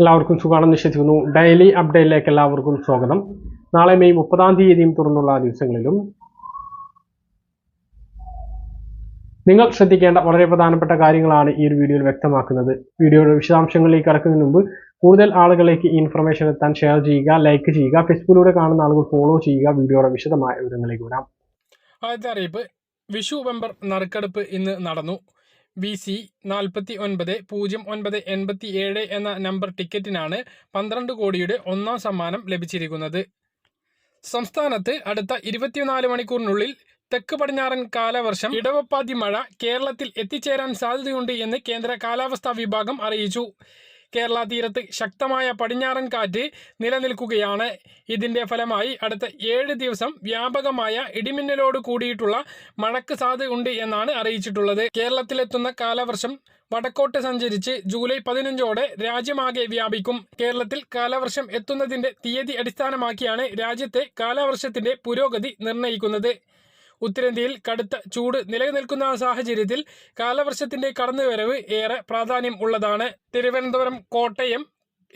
എല്ലാവർക്കും സുഖമാണെന്ന് വിശ്വസിക്കുന്നു. ഡെയിലി അപ്ഡേറ്റിലേക്ക് എല്ലാവർക്കും സ്വാഗതം. നാളെ മെയ് മുപ്പതാം തീയതിയും തുറന്നുള്ള ദിവസങ്ങളിലും നിങ്ങൾ ശ്രദ്ധിക്കേണ്ട വളരെ പ്രധാനപ്പെട്ട കാര്യങ്ങളാണ് ഈ ഒരു വീഡിയോയിൽ വ്യക്തമാക്കുന്നത്. വീഡിയോയുടെ വിശദാംശങ്ങളിലേക്ക് കടക്കുന്നതിന് മുമ്പ് കൂടുതൽ ആളുകളിലേക്ക് ഈ ഇൻഫർമേഷൻ എത്താൻ ഷെയർ ചെയ്യുക ലൈക്ക് ചെയ്യുക ഫേസ്ബുക്കിലൂടെ കാണുന്ന ആളുകൾ ഫോളോ ചെയ്യുക വീഡിയോയുടെ വിശദമായ വിവരങ്ങളിലേക്ക് വരാം. ആദ്യത്തെ അറിയിപ്പ്. വിഷു ബമ്പർ നറുക്കെടുപ്പ് ഇന്ന് നടന്നു. വി സി നാൽപ്പത്തി ഒൻപത് പൂജ്യം ഒൻപത് എൺപത്തി ഏഴ് എന്ന നമ്പർ ടിക്കറ്റിനാണ് പന്ത്രണ്ട് കോടിയുടെ ഒന്നാം സമ്മാനം ലഭിച്ചിരിക്കുന്നത്. സംസ്ഥാനത്ത് അടുത്ത ഇരുപത്തിനാല് മണിക്കൂറിനുള്ളിൽ തെക്ക് പടിഞ്ഞാറൻ കാലവർഷം ഇടവപ്പാതി മഴ കേരളത്തിൽ എത്തിച്ചേരാൻ സാധ്യതയുണ്ട് എന്ന് കേന്ദ്ര കാലാവസ്ഥാ വിഭാഗം അറിയിച്ചു. കേരള തീരത്ത് ശക്തമായ പടിഞ്ഞാറൻ കാറ്റ് നിലനിൽക്കുകയാണ്. ഇതിന്റെ ഫലമായി അടുത്ത ഏഴ് ദിവസം വ്യാപകമായ ഇടിമിന്നലോട് കൂടിയിട്ടുള്ള മഴയ്ക്ക് സാധ്യതയുണ്ട് എന്നാണ് അറിയിച്ചിട്ടുള്ളത്. കേരളത്തിലെത്തുന്ന കാലവർഷം വടക്കോട്ട് സഞ്ചരിച്ച് ജൂലൈ പതിനഞ്ചോടെ രാജ്യമാകെ വ്യാപിക്കും. കേരളത്തിൽ കാലവർഷം എത്തുന്നതിന്റെ തീയതി അടിസ്ഥാനമാക്കിയാണ് രാജ്യത്തെ കാലവർഷത്തിന്റെ പുരോഗതി നിർണയിക്കുന്നത്. ഉത്തരേന്ത്യയിൽ കടുത്ത ചൂട് നിലനിൽക്കുന്ന സാഹചര്യത്തിൽ കാലവർഷത്തിന്റെ കടന്നുവരവ് ഏറെ പ്രാധാന്യം ഉള്ളതാണ്. തിരുവനന്തപുരം കോട്ടയം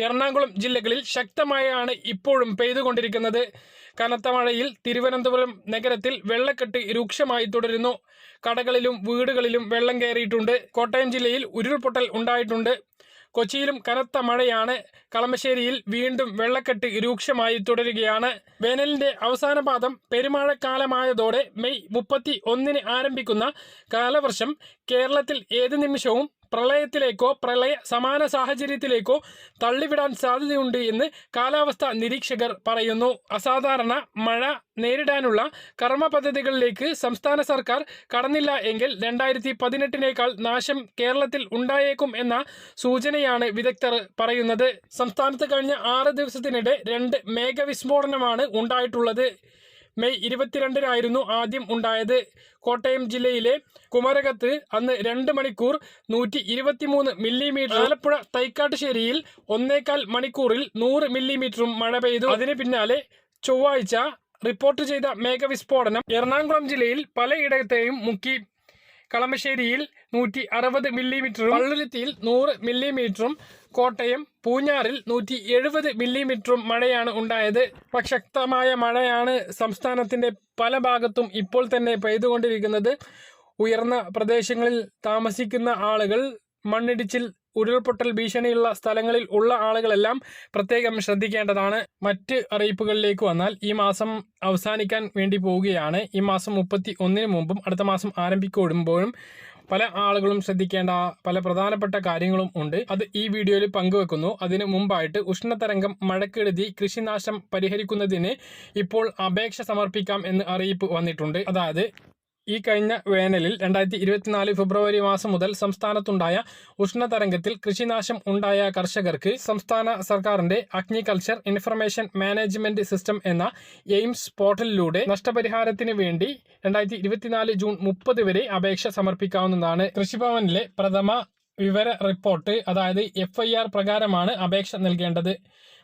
എറണാകുളം ജില്ലകളിൽ ശക്തമായാണ് ഇപ്പോഴും പെയ്തുകൊണ്ടിരിക്കുന്നത്. കനത്ത മഴയിൽ തിരുവനന്തപുരം നഗരത്തിൽ വെള്ളക്കെട്ട് രൂക്ഷമായി തുടരുന്നു. കടകളിലും വീടുകളിലും വെള്ളം കയറിയിട്ടുണ്ട്. കോട്ടയം ജില്ലയിൽ ഉരുൾപൊട്ടൽ ഉണ്ടായിട്ടുണ്ട്. കൊച്ചിയിലും കനത്ത മഴയാണ്. കളമശ്ശേരിയിൽ വീണ്ടും വെള്ളക്കെട്ട് രൂക്ഷമായി തുടരുകയാണ്. വേനലിന്റെ അവസാന പാദം പെരുമഴക്കാലമായതോടെ മെയ് മുപ്പത്തി ഒന്നിന് ആരംഭിക്കുന്ന കാലവർഷം കേരളത്തിൽ ഏത് നിമിഷവും പ്രളയത്തിലേക്കോ പ്രളയ സമാന സാഹചര്യത്തിലേക്കോ തള്ളിവിടാൻ സാധ്യതയുണ്ട് എന്ന് കാലാവസ്ഥാ നിരീക്ഷകർ പറയുന്നു. അസാധാരണ മഴ നേരിടാനുള്ള കർമ്മ പദ്ധതികളിലേക്ക് സംസ്ഥാന സർക്കാർ കടന്നില്ല എങ്കിൽ രണ്ടായിരത്തി പതിനെട്ടിനേക്കാൾ നാശം കേരളത്തിൽ ഉണ്ടായേക്കും എന്ന സൂചനയാണ് വിദഗ്ധർ പറയുന്നത്. സംസ്ഥാനത്ത് കഴിഞ്ഞ ആറ് ദിവസത്തിനിടെ രണ്ട് മേഘവിസ്ഫോടനമാണ് ഉണ്ടായിട്ടുള്ളത്. മെയ് ഇരുപത്തിരണ്ടിനായിരുന്നു ആദ്യം ഉണ്ടായത്. കോട്ടയം ജില്ലയിലെ കുമരകത്ത് അന്ന് രണ്ട് മണിക്കൂർ നൂറ്റി ഇരുപത്തിമൂന്ന് മില്ലിമീറ്റർ ആലപ്പുഴ തൈക്കാട്ടുശ്ശേരിയിൽ ഒന്നേകാൽ മണിക്കൂറിൽ നൂറ് മില്ലിമീറ്ററും മഴ പെയ്തു. അതിന് പിന്നാലെ ചൊവ്വാഴ്ച റിപ്പോർട്ട് ചെയ്ത മേഘവിസ്ഫോടനം എറണാകുളം ജില്ലയിൽ പലയിടത്തെയും മുക്കി. കളമശ്ശേരിയിൽ നൂറ്റി അറുപത് മില്ലിമീറ്ററും പള്ളുരുത്തിയിൽ നൂറ് മില്ലിമീറ്ററും കോട്ടയം പൂഞ്ഞാറിൽ നൂറ്റി എഴുപത് മില്ലിമീറ്ററും മഴയാണ് ഉണ്ടായത്. ശക്തമായ മഴയാണ് സംസ്ഥാനത്തിന്റെ പല ഭാഗത്തും ഇപ്പോൾ തന്നെ പെയ്തുകൊണ്ടിരിക്കുന്നത്. ഉയർന്ന പ്രദേശങ്ങളിൽ താമസിക്കുന്ന ആളുകൾ മണ്ണിടിച്ചിൽ ഉരുൾപൊട്ടൽ ഭീഷണിയുള്ള സ്ഥലങ്ങളിൽ ഉള്ള ആളുകളെല്ലാം പ്രത്യേകം ശ്രദ്ധിക്കേണ്ടതാണ്. മറ്റ് അറിയിപ്പുകളിലേക്ക് വന്നാൽ ഈ മാസം അവസാനിക്കാൻ വേണ്ടി പോവുകയാണ്. ഈ മാസം മുപ്പത്തി ഒന്നിന് മുമ്പും അടുത്ത മാസം ആരംഭിക്കുമ്പോഴും പല ആളുകളും ശ്രദ്ധിക്കേണ്ട പല പ്രധാനപ്പെട്ട കാര്യങ്ങളും ഉണ്ട്. അത് ഈ വീഡിയോയിൽ പങ്കുവെക്കുന്നു. അതിന് മുമ്പായിട്ട് ഉഷ്ണതരംഗം മഴക്കെടുതി കൃഷിനാശം പരിഹരിക്കുന്നതിന് ഇപ്പോൾ അപേക്ഷ സമർപ്പിക്കാം എന്ന് അറിയിപ്പ് വന്നിട്ടുണ്ട്. അതായത് ഈ കഴിഞ്ഞ വേനലിൽ രണ്ടായിരത്തി ഇരുപത്തിനാല് ഫെബ്രുവരി മാസം മുതൽ സംസ്ഥാനത്തുണ്ടായ ഉഷ്ണതരംഗത്തിൽ കൃഷിനാശം ഉണ്ടായ കർഷകർക്ക് സംസ്ഥാന സർക്കാരിന്റെ അഗ്നികൾച്ചർ ഇൻഫർമേഷൻ മാനേജ്മെന്റ് സിസ്റ്റം എന്ന എയിംസ് പോർട്ടലിലൂടെ നഷ്ടപരിഹാരത്തിന് വേണ്ടി രണ്ടായിരത്തി ഇരുപത്തിനാല് ജൂൺ മുപ്പത് വരെ അപേക്ഷ സമർപ്പിക്കാവുന്നതാണ്. കൃഷിഭവനിലെ പ്രഥമ വിവര റിപ്പോർട്ട് അതായത് എഫ് പ്രകാരമാണ് അപേക്ഷ നൽകേണ്ടത്.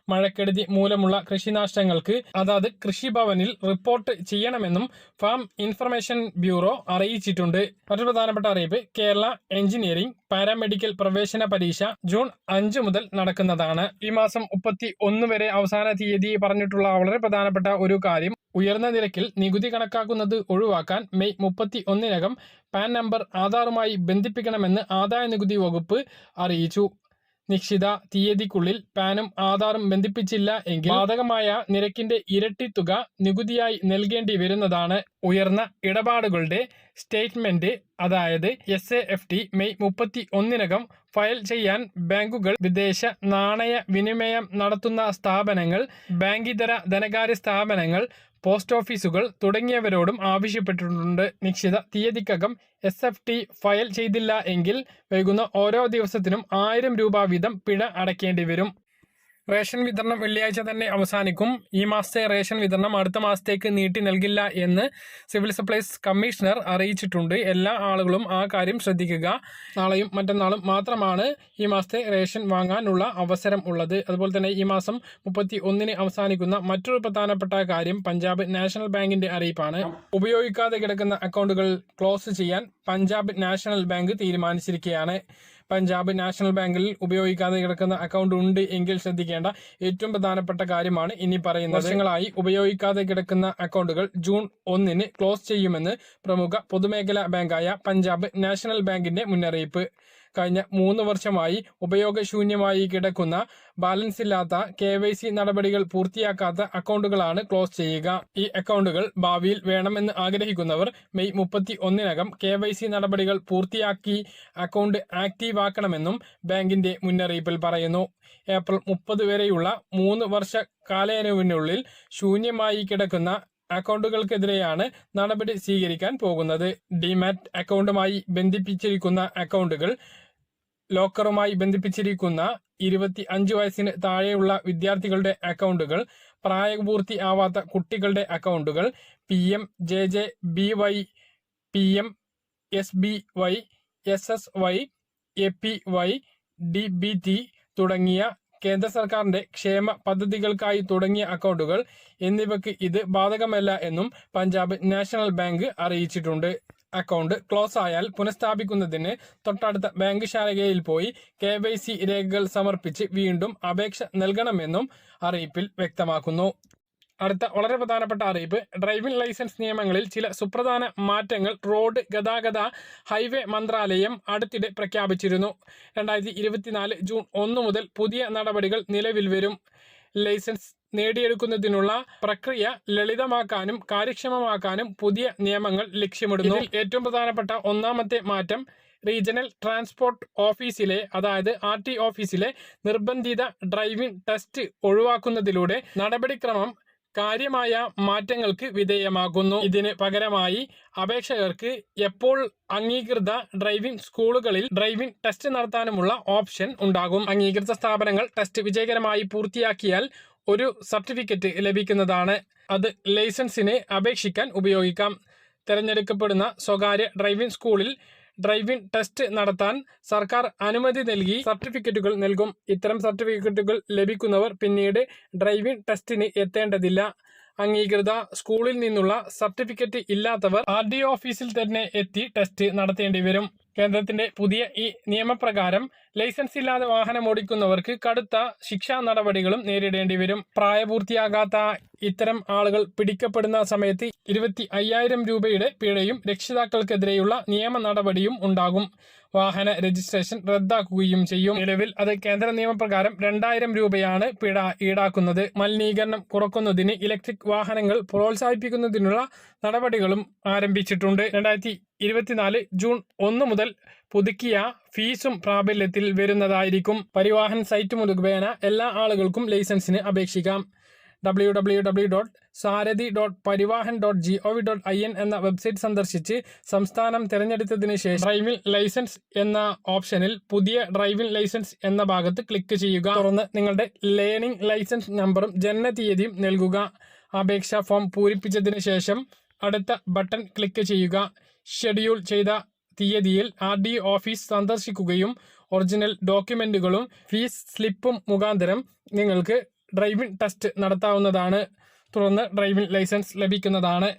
മഴക്കെടുതി മൂലമുള്ള കൃഷിനാശങ്ങൾക്ക് അതാത് കൃഷിഭവനിൽ റിപ്പോർട്ട് ചെയ്യണമെന്നും ഫാം ഇൻഫർമേഷൻ ബ്യൂറോ അറിയിച്ചിട്ടുണ്ട്. മറ്റൊരു പ്രധാനപ്പെട്ട അറിയിപ്പ് കേരള എഞ്ചിനീയറിംഗ് പാരാമെഡിക്കൽ പ്രവേശന പരീക്ഷ ജൂൺ അഞ്ച് മുതൽ നടക്കുന്നതാണ്. ഈ മാസം മുപ്പത്തി ഒന്ന് വരെ അവസാന തീയതി പറഞ്ഞിട്ടുള്ള വളരെ പ്രധാനപ്പെട്ട ഒരു കാര്യം ഉയർന്ന നിരക്കിൽ നികുതി കണക്കാക്കുന്നത് ഒഴിവാക്കാൻ മെയ് മുപ്പത്തി ഒന്നിനകം പാൻ നമ്പർ ആധാറുമായി ബന്ധിപ്പിക്കണമെന്ന് ആദായ നികുതി വകുപ്പ് അറിയിച്ചു. നിശ്ചിത തീയതിക്കുള്ളിൽ പാനും ആധാറും ബന്ധിപ്പിച്ചില്ല എങ്കിൽ ബാധകമായ നിരക്കിന്റെ ഇരട്ടി തുക നികുതിയായി നൽകേണ്ടി വരുന്നതാണ് ഉയർന്ന ഇടപാടുകളുടെ സ്റ്റേറ്റ്മെന്റ്. അതായത് S A F T May മുപ്പത്തി ഒന്നിനകം ഫയൽ ചെയ്യാൻ ബാങ്കുകൾ വിദേശ നാണയ വിനിമയം നടത്തുന്ന സ്ഥാപനങ്ങൾ ബാങ്കിതര ധനകാര്യ സ്ഥാപനങ്ങൾ പോസ്റ്റ് ഓഫീസുകൾ തുടങ്ങിയവരോടും ആവശ്യപ്പെട്ടിട്ടുണ്ട്. നിശ്ചിത തീയതിക്കകം എസ് എഫ് ടി ഫയൽ ചെയ്തില്ല എങ്കിൽ വൈകുന്ന ഓരോ ദിവസത്തിനും ആയിരം രൂപ വീതം പിഴ അടയ്ക്കേണ്ടി വരും. റേഷൻ വിതരണം വെള്ളിയാഴ്ച തന്നെ അവസാനിക്കും. ഈ മാസത്തെ റേഷൻ വിതരണം അടുത്ത മാസത്തേക്ക് നീട്ടി നൽകില്ല എന്ന് സിവിൽ സപ്ലൈസ് കമ്മീഷണർ അറിയിച്ചിട്ടുണ്ട്. എല്ലാ ആളുകളും ആ കാര്യം ശ്രദ്ധിക്കുക. നാളെയും മറ്റന്നാളും മാത്രമാണ് ഈ മാസത്തെ റേഷൻ വാങ്ങാനുള്ള അവസരം ഉള്ളത്. അതുപോലെ തന്നെ ഈ മാസം മുപ്പത്തി ഒന്നിന് അവസാനിക്കുന്ന മറ്റൊരു പ്രധാനപ്പെട്ട കാര്യം പഞ്ചാബ് നാഷണൽ ബാങ്കിന്റെ അറിയിപ്പാണ്. ഉപയോഗിക്കാതെ കിടക്കുന്ന അക്കൗണ്ടുകൾ ക്ലോസ് ചെയ്യാൻ പഞ്ചാബ് നാഷണൽ ബാങ്ക് തീരുമാനിച്ചിരിക്കുകയാണ്. പഞ്ചാബ് നാഷണൽ ബാങ്കിൽ ഉപയോഗിക്കാതെ കിടക്കുന്ന അക്കൗണ്ട് ഉണ്ട് എങ്കിൽ ശ്രദ്ധിക്കേണ്ട ഏറ്റവും പ്രധാനപ്പെട്ട കാര്യമാണ് ഇനി പറയുന്നത്. വർഷങ്ങളായി ഉപയോഗിക്കാതെ കിടക്കുന്ന അക്കൗണ്ടുകൾ ജൂൺ ഒന്നിന് ക്ലോസ് ചെയ്യുമെന്ന് പ്രമുഖ പൊതുമേഖലാ ബാങ്കായ പഞ്ചാബ് നാഷണൽ ബാങ്കിന്റെ മുന്നറിയിപ്പ്. കഴിഞ്ഞ മൂന്ന് വർഷമായി ഉപയോഗശൂന്യമായി കിടക്കുന്ന ബാലൻസ് ഇല്ലാത്ത കെ വൈ സി നടപടികൾ പൂർത്തിയാക്കാത്ത അക്കൗണ്ടുകളാണ് ക്ലോസ് ചെയ്യുക. ഈ അക്കൗണ്ടുകൾ ഭാവിയിൽ വേണമെന്ന് ആഗ്രഹിക്കുന്നവർ മെയ് മുപ്പത്തി ഒന്നിനകം കെ വൈ സി നടപടികൾ പൂർത്തിയാക്കി അക്കൗണ്ട് ആക്റ്റീവ് ആക്കണമെന്നും ബാങ്കിന്റെ മുന്നറിയിപ്പിൽ പറയുന്നു. ഏപ്രിൽ മുപ്പത് വരെയുള്ള മൂന്ന് വർഷ കാലയളവിനുള്ളിൽ ശൂന്യമായി കിടക്കുന്ന അക്കൗണ്ടുകൾക്കെതിരെയാണ് നടപടി സ്വീകരിക്കാൻ പോകുന്നത്. ഡിമാറ്റ് അക്കൗണ്ടുമായി ബന്ധിപ്പിച്ചിരിക്കുന്ന അക്കൗണ്ടുകൾ ലോക്കറുമായി ബന്ധിപ്പിച്ചിരിക്കുന്ന ഇരുപത്തി അഞ്ച് വയസ്സിന് താഴെയുള്ള വിദ്യാർത്ഥികളുടെ അക്കൗണ്ടുകൾ പ്രായപൂർത്തി ആവാത്ത കുട്ടികളുടെ അക്കൗണ്ടുകൾ P M J J B Y P M S B Y S S Y A P Y D B T തുടങ്ങിയ കേന്ദ്ര സർക്കാരിന്റെ ക്ഷേമ പദ്ധതികൾക്കായി തുടങ്ങിയ അക്കൗണ്ടുകൾ എന്നിവയ്ക്ക് ഇത് ബാധകമല്ല എന്നും പഞ്ചാബ് നാഷണൽ ബാങ്ക് അറിയിച്ചിട്ടുണ്ട്. അക്കൗണ്ട് ക്ലോസ് ആയാൽ പുനഃസ്ഥാപിക്കുന്നതിന് തൊട്ടടുത്ത ബാങ്ക് ശാലകയിൽ പോയി കെ രേഖകൾ സമർപ്പിച്ച് വീണ്ടും അപേക്ഷ നൽകണമെന്നും അറിയിപ്പിൽ വ്യക്തമാക്കുന്നു. അടുത്ത വളരെ പ്രധാനപ്പെട്ട അറിയിപ്പ്. ഡ്രൈവിംഗ് ലൈസൻസ് നിയമങ്ങളിൽ ചില സുപ്രധാന മാറ്റങ്ങൾ റോഡ് ഗതാഗത ഹൈവേ മന്ത്രാലയം അടുത്തിടെ പ്രഖ്യാപിച്ചിരുന്നു. രണ്ടായിരത്തി ഇരുപത്തിനാല് ജൂൺ ഒന്ന് മുതൽ പുതിയ നടപടികൾ നിലവിൽ വരും. ലൈസൻസ് നേടിയെടുക്കുന്നതിനുള്ള പ്രക്രിയ ലളിതമാക്കാനും കാര്യക്ഷമമാക്കാനും പുതിയ നിയമങ്ങൾ ലക്ഷ്യമിടുന്നു. ഏറ്റവും പ്രധാനപ്പെട്ട ഒന്നാമത്തെ മാറ്റം റീജിയണൽ ട്രാൻസ്പോർട്ട് ഓഫീസിലെ അതായത് ആർ ടി ഓഫീസിലെ നിർബന്ധിത ഡ്രൈവിംഗ് ടെസ്റ്റ് ഒഴിവാക്കുന്നതിലൂടെ നടപടിക്രമം കാര്യമായ മാറ്റങ്ങൾക്ക് വിധേയമാകുന്നു. ഇതിന് പകരമായി അപേക്ഷകർക്ക് എപ്പോൾ അംഗീകൃത ഡ്രൈവിംഗ് സ്കൂളുകളിൽ ഡ്രൈവിംഗ് ടെസ്റ്റ് നടത്താനുമുള്ള ഓപ്ഷൻ ഉണ്ടാകും. അംഗീകൃത സ്ഥാപനങ്ങൾ ടെസ്റ്റ് വിജയകരമായി പൂർത്തിയാക്കിയാൽ ഒരു സർട്ടിഫിക്കറ്റ് ലഭിക്കുന്നതാണ്. അത് ലൈസൻസിന് അപേക്ഷിക്കാൻ ഉപയോഗിക്കാം. തിരഞ്ഞെടുക്കപ്പെടുന്ന സ്വകാര്യ ഡ്രൈവിംഗ് സ്കൂളിൽ ഡ്രൈവിംഗ് ടെസ്റ്റ് നടത്താൻ സർക്കാർ അനുമതി നൽകി സർട്ടിഫിക്കറ്റുകൾ നൽകും. ഇത്തരം സർട്ടിഫിക്കറ്റുകൾ ലഭിക്കുന്നവർ പിന്നീട് ഡ്രൈവിംഗ് ടെസ്റ്റിന് എത്തേണ്ടതില്ല. അംഗീകൃത സ്കൂളിൽ നിന്നുള്ള സർട്ടിഫിക്കറ്റ് ഇല്ലാത്തവർ ആർ ഡി ഓഫീസിൽ തന്നെ എത്തി ടെസ്റ്റ് നടത്തേണ്ടി വരും. കേന്ദ്രത്തിന്റെ പുതിയ ഈ നിയമപ്രകാരം ലൈസൻസ് ഇല്ലാതെ വാഹനം ഓടിക്കുന്നവർക്ക് കടുത്ത ശിക്ഷാ നടപടികളും നേരിടേണ്ടി വരും. പ്രായപൂർത്തിയാകാത്ത ഇത്തരം ആളുകൾ പിടിക്കപ്പെടുന്ന സമയത്ത് ഇരുപത്തി അയ്യായിരം രൂപയുടെ പിഴയും രക്ഷിതാക്കൾക്കെതിരെയുള്ള നിയമ നടപടിയും ഉണ്ടാകും. വാഹന രജിസ്ട്രേഷൻ റദ്ദാക്കുകയും ചെയ്യും. നിലവിൽ അത് കേന്ദ്ര നിയമപ്രകാരം രണ്ടായിരം രൂപയാണ് പിഴ ഈടാക്കുന്നത്. മലിനീകരണം കുറക്കുന്നതിന് ഇലക്ട്രിക് വാഹനങ്ങൾ പ്രോത്സാഹിപ്പിക്കുന്നതിനുള്ള നടപടികളും ആരംഭിച്ചിട്ടുണ്ട്. രണ്ടായിരത്തി ഇരുപത്തിനാല് ജൂൺ ഒന്ന് മുതൽ പുതുക്കിയ ഫീസും പ്രാബല്യത്തിൽ വരുന്നതായിരിക്കും. പരിവാഹൻ സൈറ്റ് മുതുകേന എല്ലാ ആളുകൾക്കും ലൈസൻസിന് അപേക്ഷിക്കാം. W W W dot Sarathi dot Parivahan dot G O V dot I N എന്ന വെബ്സൈറ്റ് സന്ദർശിച്ച് സംസ്ഥാനം തിരഞ്ഞെടുത്തതിന് ശേഷം ഡ്രൈവിൽ ലൈസൻസ് എന്ന ഓപ്ഷനിൽ പുതിയ ഡ്രൈവിംഗ് ലൈസൻസ് എന്ന ഭാഗത്ത് ക്ലിക്ക് ചെയ്യുക. തുറന്ന് നിങ്ങളുടെ ലേണിംഗ് ലൈസൻസ് നമ്പറും ജനനതീയതിയും നൽകുക. അപേക്ഷാ ഫോം പൂരിപ്പിച്ചതിന് ശേഷം അടുത്ത ബട്ടൺ ക്ലിക്ക് ചെയ്യുക. ഷെഡ്യൂൾ ചെയ്ത തീയതിയിൽ ആർ ഡി ഓഫീസ് സന്ദർശിക്കുകയും ഒറിജിനൽ ഡോക്യുമെന്റുകളും ഫീസ് സ്ലിപ്പും മുഖാന്തരം നിങ്ങൾക്ക് ഡ്രൈവിംഗ് ടെസ്റ്റ് നടത്താവുന്നതാണ്. തുടർന്ന് ഡ്രൈവിംഗ് ലൈസൻസ് ലഭിക്കുന്നതാണ്.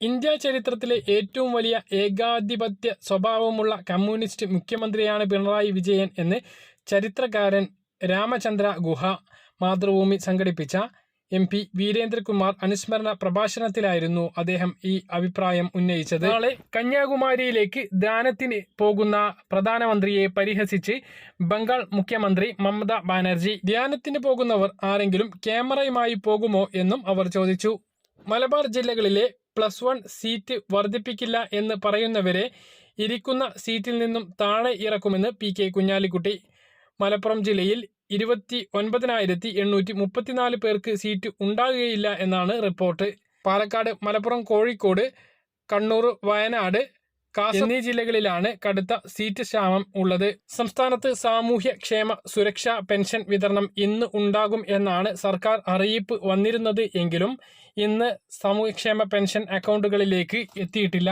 ഇന്ത്യ ചരിത്രത്തിലെ ഏറ്റവും വലിയ ഏകാധിപത്യ സ്വഭാവമുള്ള കമ്മ്യൂണിസ്റ്റ് മുഖ്യമന്ത്രിയാണ് പിണറായി വിജയൻ എന്ന് ചരിത്രകാരൻ രാമചന്ദ്ര ഗുഹ മാതൃഭൂമി സംഘടിപ്പിച്ച എം പി വീരേന്ദ്രകുമാർ അനുസ്മരണ പ്രഭാഷണത്തിലായിരുന്നു അദ്ദേഹം ഈ അഭിപ്രായം ഉന്നയിച്ചത്. നാളെ കന്യാകുമാരിയിലേക്ക് ദാനത്തിന് പോകുന്ന പ്രധാനമന്ത്രിയെ പരിഹസിച്ച് ബംഗാൾ മുഖ്യമന്ത്രി മമത ബാനർജി ധ്യാനത്തിന് പോകുന്നവർ ആരെങ്കിലും ക്യാമറയുമായി പോകുമോ എന്നും അവർ ചോദിച്ചു. മലബാർ ജില്ലകളിലെ പ്ലസ് വൺ സീറ്റ് വർദ്ധിപ്പിക്കില്ല എന്ന് പറയുന്നവരെ ഇരിക്കുന്ന സീറ്റിൽ നിന്നും താഴെ ഇറക്കുമെന്ന് പി കെ കുഞ്ഞാലിക്കുട്ടി. മലപ്പുറം ജില്ലയിൽ ഇരുപത്തി ഒൻപതിനായിരത്തി എണ്ണൂറ്റി മുപ്പത്തിനാല് പേർക്ക് സീറ്റ് ഉണ്ടാകുകയില്ല എന്നാണ് റിപ്പോർട്ട്. പാലക്കാട് മലപ്പുറം കോഴിക്കോട് കണ്ണൂർ വയനാട് കാസർഗോഡ് ജില്ലകളിലാണ് കടുത്ത സീറ്റ് ക്ഷാമം ഉള്ളത്. സംസ്ഥാനത്ത് സാമൂഹ്യ ക്ഷേമ സുരക്ഷാ പെൻഷൻ വിതരണം ഇന്ന് ഉണ്ടാകും എന്നാണ് സർക്കാർ അറിയിപ്പ് വന്നിരുന്നത് എങ്കിലും ഇന്ന് സാമൂഹ്യക്ഷേമ പെൻഷൻ അക്കൗണ്ടുകളിലേക്ക് എത്തിയിട്ടില്ല.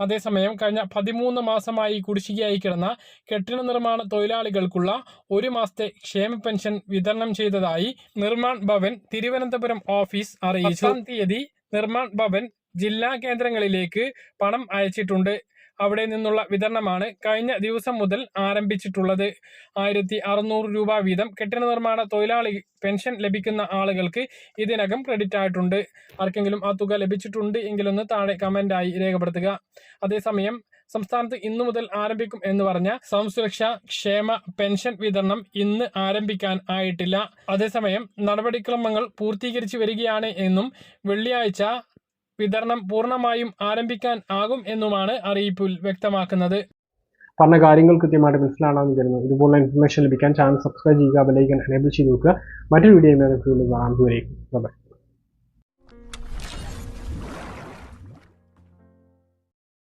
അതേസമയം കഴിഞ്ഞ പതിമൂന്ന് മാസമായി കുടിശ്ശികയായി കിടന്ന കെട്ടിട നിർമ്മാണ തൊഴിലാളികൾക്കുള്ള ഒരു മാസത്തെ ക്ഷേമ പെൻഷൻ വിതരണം ചെയ്തതായി നിർമ്മാൺ ഭവൻ തിരുവനന്തപുരം ഓഫീസ് അറിയിച്ചു. തീയതി നിർമ്മാൺ ഭവൻ ജില്ലാ കേന്ദ്രങ്ങളിലേക്ക് പണം അയച്ചിട്ടുണ്ട്. അവിടെ നിന്നുള്ള വിതരണമാണ് കഴിഞ്ഞ ദിവസം മുതൽ ആരംഭിച്ചിട്ടുള്ളത്. ആയിരത്തി അറുന്നൂറ് രൂപ വീതം കെട്ടിട നിർമ്മാണ തൊഴിലാളി പെൻഷൻ ലഭിക്കുന്ന ആളുകൾക്ക് ഇതിനകം ക്രെഡിറ്റ് ആയിട്ടുണ്ട്. ആർക്കെങ്കിലും ആ തുക ലഭിച്ചിട്ടുണ്ട് എങ്കിലൊന്ന് താഴെ കമന്റായി രേഖപ്പെടുത്തുക. അതേസമയം സംസ്ഥാനത്ത് ഇന്നു മുതൽ ആരംഭിക്കും എന്ന് പറഞ്ഞ സംസുരക്ഷ ക്ഷേമ പെൻഷൻ വിതരണം ഇന്ന് ആരംഭിക്കാൻ ആയിട്ടില്ല. അതേസമയം നടപടിക്രമങ്ങൾ പൂർത്തീകരിച്ചു വരികയാണ് എന്നും വെള്ളിയാഴ്ച വിതരണം പൂർണമായും ആരംഭിക്കാൻ ആകും എന്നുമാണ് അറിയിപ്പിൽ വ്യക്തമാക്കുന്നത്. പറഞ്ഞ കാര്യങ്ങൾ കൃത്യമായിട്ട് മനസ്സിലാണെന്ന് കരുതുന്നു ഇതുപോലുള്ള ഇൻഫർമേഷൻ ലഭിക്കാൻ ചാനൽ സബ്സ്ക്രൈബ് ചെയ്യുക ബെലൈക്കൻ എനേബിൾ ചെയ്ത് നോക്കുക മറ്റൊരു വീഡിയോ കാണാൻ ദൂരേക്കും